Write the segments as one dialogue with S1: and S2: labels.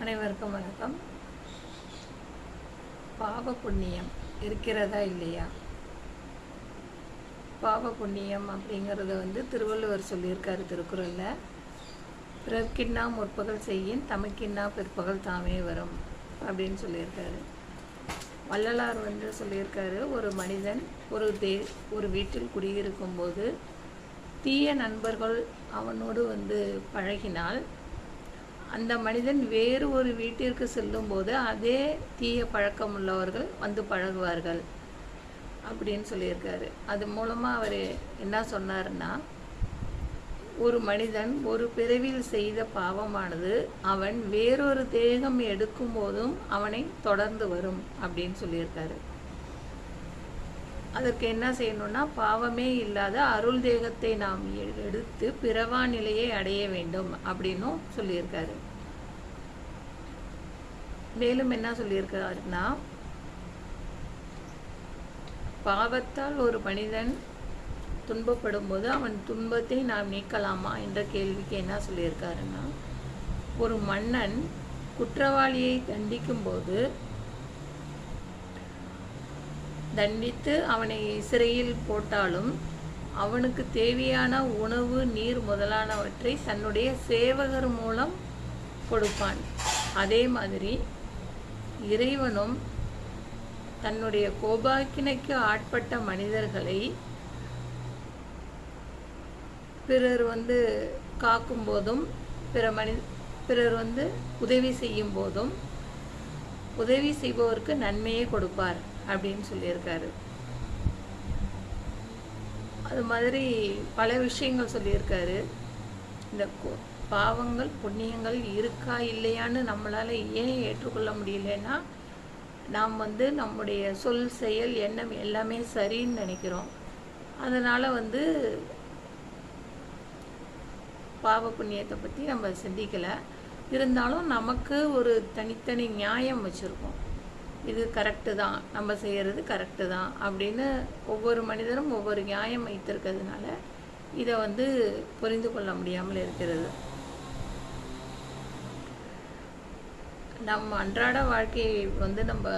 S1: அனைவருக்கும் வணக்கம். பாவ புண்ணியம் இருக்கிறதா இல்லையா? பாவ புண்ணியம் அப்படிங்கிறத வந்து திருவள்ளுவர் சொல்லியிருக்காரு திருக்குறளில். பிறர்க்கின்னா முற்பகல் செய்யின் தமக்கின்னா பிற்பகல் தாமே வரும் அப்படின்னு சொல்லியிருக்காரு. வள்ளலார் வந்து சொல்லியிருக்காரு ஒரு மனிதன் ஒரு தே ஒரு வீட்டில் குடியிருக்கும்போது தீய நண்பர்கள் அவனோடு வந்து பழகினால் அந்த மனிதன் வேறு ஒரு வீட்டிற்கு செல்லும்போது அதே தீய பழக்கம் உள்ளவர்கள் வந்து பழகுவார்கள் அப்படின்னு சொல்லியிருக்காரு. அது மூலமாக அவர் என்ன சொன்னார்னா ஒரு மனிதன் ஒரு பிறவியில் செய்த பாவமானது அவன் வேறொரு தேகம் எடுக்கும் போதும் அவனை தொடர்ந்து வரும் அப்படின்னு சொல்லியிருக்காரு. அதற்கு என்ன செய்யணும்னா பாவமே இல்லாத அருள் தேகத்தை நாம் எ- எடுத்து பிறவா நிலையை அடைய வேண்டும் அப்படின்னும் சொல்லியிருக்காரு. மேலும் என்ன சொல்லியிருக்காருன்னா பாவத்தால் ஒரு மனிதன் துன்பப்படும் போது அவன் துன்பத்தை நாம் நீக்கலாமா என்ற கேள்விக்கு என்ன சொல்லியிருக்காருன்னா ஒரு மன்னன் குற்றவாளியை தண்டிக்கும் போது தண்டித்து அவனை சிறையில் போட்டாலும் அவனுக்கு தேவையான உணவு நீர் முதலானவற்றை தன்னுடைய சேவகர் மூலம் கொடுப்பான். அதே மாதிரி இறைவனும் தன்னுடைய கோபாக்கினைக்கு ஆட்பட்ட மனிதர்களை பிறர் வந்து காக்கும் போதும் பிற மனி பிறர் வந்து உதவி செய்யும் போதும் உதவி செய்பவருக்கு நன்மையே கொடுப்பார் அப்படின்னு சொல்லியிருக்காரு. அது மாதிரி பல விஷயங்கள் சொல்லியிருக்காரு. இந்த பாவங்கள் புண்ணியங்கள் இருக்கா இல்லையான்னு நம்மளால் ஏன் ஏற்றுக்கொள்ள முடியலன்னா நாம் வந்து நம்முடைய சொல் செயல் எண்ணம் எல்லாமே சரின்னு நினைக்கிறோம். அதனால் வந்து பாவ புண்ணியத்தை பற்றி நம்ம சிந்திக்கலை. இருந்தாலும் நமக்கு ஒரு தனித்தனி நியாயம் வச்சுருக்கோம். இது கரெக்டு தான் நம்ம செய்கிறது கரெக்டு தான் அப்படின்னு ஒவ்வொரு மனிதரும் ஒவ்வொரு நியாயம் வைத்திருக்கிறதுனால இதை வந்து புரிந்து கொள்ள முடியாமல் இருக்கிறது. நம் அன்றாட வாழ்க்கையை வந்து நம்ம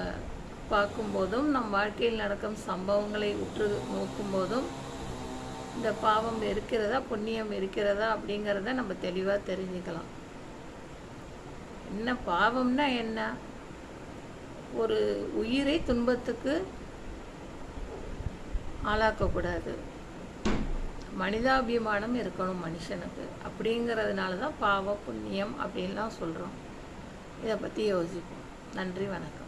S1: பார்க்கும்போதும் நம் வாழ்க்கையில் நடக்கும் சம்பவங்களை உற்று நோக்கும்போதும் இந்த பாவம் இருக்கிறதா புண்ணியம் இருக்கிறதா அப்படிங்கிறத நம்ம தெளிவாக தெரிஞ்சுக்கலாம். என்ன பாவம்னா என்ன? ஒரு உயிரை துன்பத்துக்கு ஆளாக்கக்கூடாது. மனிதாபிமானம் இருக்கணும் மனுஷனுக்கு. அப்படிங்கிறதுனால தான் பாவம் புண்ணியம் அப்படின்லாம் சொல்கிறோம் இதை பற்றி யோசிப்போம். நன்றி வணக்கம்.